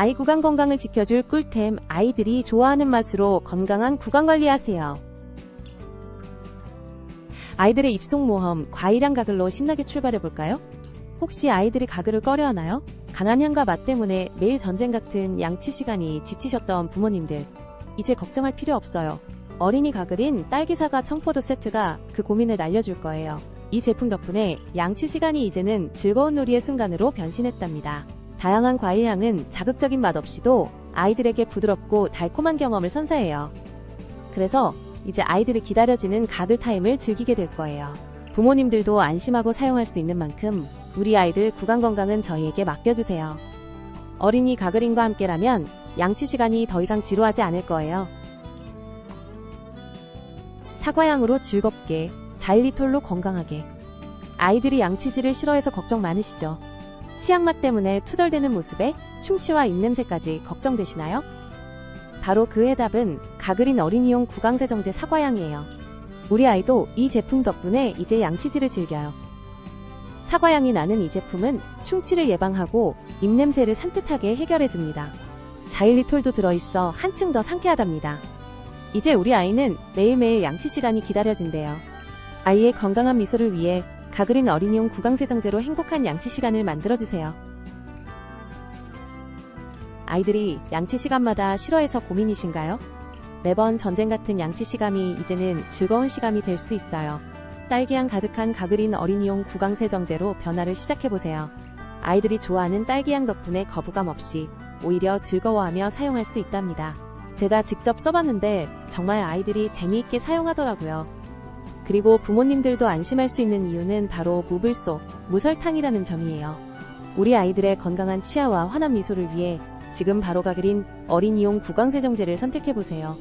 아이 구강 건강을 지켜줄 꿀템 아이들이 좋아하는 맛으로 건강한 구강 관리하세요. 아이들의 입속 모험 과일향 가글로 신나게 출발해 볼까요? 혹시 아이들이 가글을 꺼려하나요? 강한 향과 맛 때문에 매일 전쟁 같은 양치 시간이 지치셨던 부모님들 이제 걱정할 필요 없어요. 어린이 가글인 딸기사과 청포도 세트가 그 고민을 날려줄 거예요. 이 제품 덕분에 양치 시간이 이제는 즐거운 놀이의 순간으로 변신했답니다. 다양한 과일 향은 자극적인 맛 없이도 아이들에게 부드럽고 달콤한 경험을 선사해요. 그래서 이제 아이들이 기다려지는 가글 타임을 즐기게 될 거예요. 부모님들도 안심하고 사용할 수 있는 만큼 우리 아이들 구강 건강은 저희에게 맡겨주세요. 어린이 가글인과 함께라면 양치 시간이 더 이상 지루하지 않을 거예요. 사과향으로 즐겁게, 자일리톨로 건강하게. 아이들이 양치질을 싫어해서 걱정 많으시죠? 치약맛 때문에 투덜대는 모습에 충치와 입냄새까지 걱정되시나요? 바로 그 해답은 가글인 어린이용 구강세정제 사과향이에요. 우리 아이도 이 제품 덕분에 이제 양치질을 즐겨요. 사과향이 나는 이 제품은 충치를 예방하고 입냄새를 산뜻하게 해결해줍니다. 자일리톨도 들어있어 한층 더 상쾌하답니다. 이제 우리 아이는 매일매일 양치 시간이 기다려진대요. 아이의 건강한 미소를 위해 가글인 어린이용 구강세정제로 행복한 양치 시간을 만들어주세요. 아이들이 양치 시간마다 싫어해서 고민이신가요? 매번 전쟁 같은 양치 시감이 이제는 즐거운 시감이 될 수 있어요. 딸기향 가득한 가글인 어린이용 구강세정제로 변화를 시작해보세요. 아이들이 좋아하는 딸기향 덕분에 거부감 없이 오히려 즐거워하며 사용할 수 있답니다. 제가 직접 써봤는데 정말 아이들이 재미있게 사용하더라고요. 그리고 부모님들도 안심할 수 있는 이유는 바로 무불소, 무설탕이라는 점이에요. 우리 아이들의 건강한 치아와 환한 미소를 위해 지금 바로 가글인 어린이용 구강세정제를 선택해보세요.